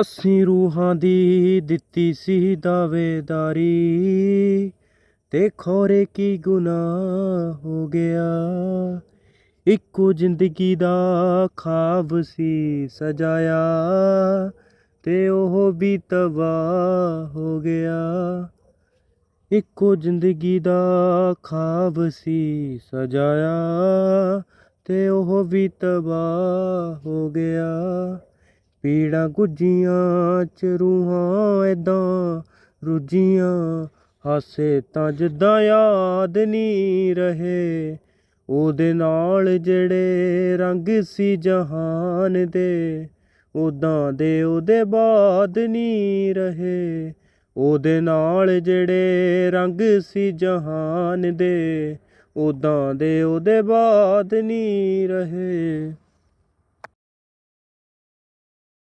ਅਸੀਂ ਰੂਹਾਂ ਦੀ ਦਿੱਤੀ ਸੀ ਦਾਵੇਦਾਰੀ ਤੇ ਖੋਰੇ ਕੀ ਗੁਨਾਹ ਹੋ ਗਿਆ। ਇੱਕੋ ਜ਼ਿੰਦਗੀ ਦਾ ਖਾਬ ਸੀ ਸਜਾਇਆ ਤੇ ਉਹ ਵੀ ਤਬਾਹ ਹੋ ਗਿਆ। ਇੱਕੋ ਜ਼ਿੰਦਗੀ ਦਾ ਖਾਬ ਸੀ ਸਜਾਇਆ ਤੇ ਉਹ ਵੀ ਤਬਾਹ ਹੋ ਗਿਆ। ਪੀੜਾਂ ਗੁੱਜੀਆਂ ਚ ਰੂਹਾਂ ਏਦਾਂ ਰੁੱਜੀਆਂ ਹਾਸੇ ਤਾਂ ਜਿੱਦਾਂ ਯਾਦ ਨਹੀਂ ਰਹੇ। ਉਹਦੇ ਨਾਲ ਜਿਹੜੇ ਰੰਗ ਸੀ ਜਹਾਨ ਦੇ ਉਦਾਂ ਦੇ ਉਹਦੇ ਬਾਅਦ ਨਹੀਂ ਰਹੇ। ਉਹਦੇ ਨਾਲ ਜਿਹੜੇ ਰੰਗ ਸੀ ਜਹਾਨ ਦੇ ਉਦਾਂ ਦੇ ਉਹਦੇ ਬਾਅਦ ਨਹੀਂ ਰਹੇ।